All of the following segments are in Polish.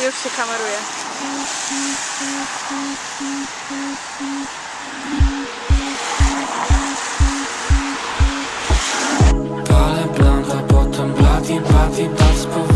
Już się kameruje. Palę blunt, a potem blady, blady, bad z powrotem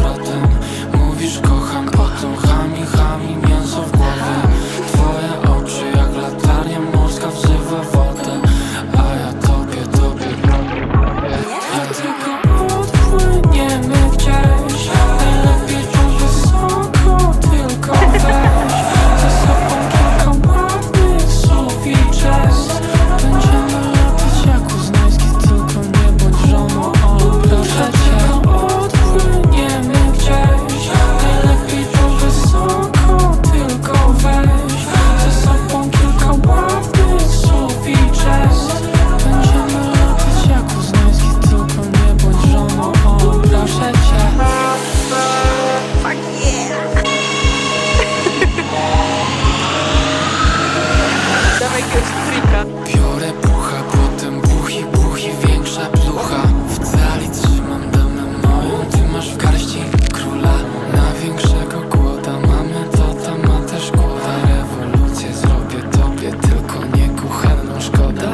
Jakiegoś trika. Biorę pucha, potem buchi, buchi, większa plucha. W cali trzymam damę moją, ty masz w garści króla Na większego głoda mamy to, tam ma też głoda Rewolucję zrobię tobie, tylko nie kuchenną. Szkoda.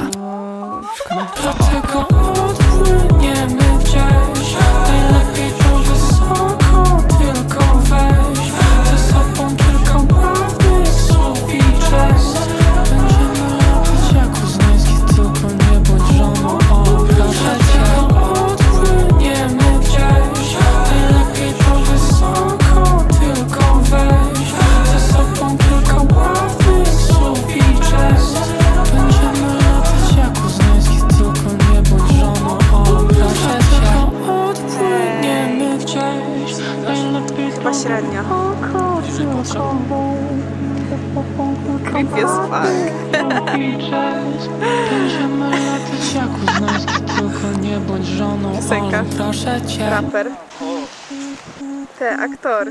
Dlatego Najlepiej Chyba średnio. Creepy as fuck. Będziemy latać jak uznański, tylko nie bądź żoną Piosenkarz. Olu, proszę cię Raper. Te, aktor.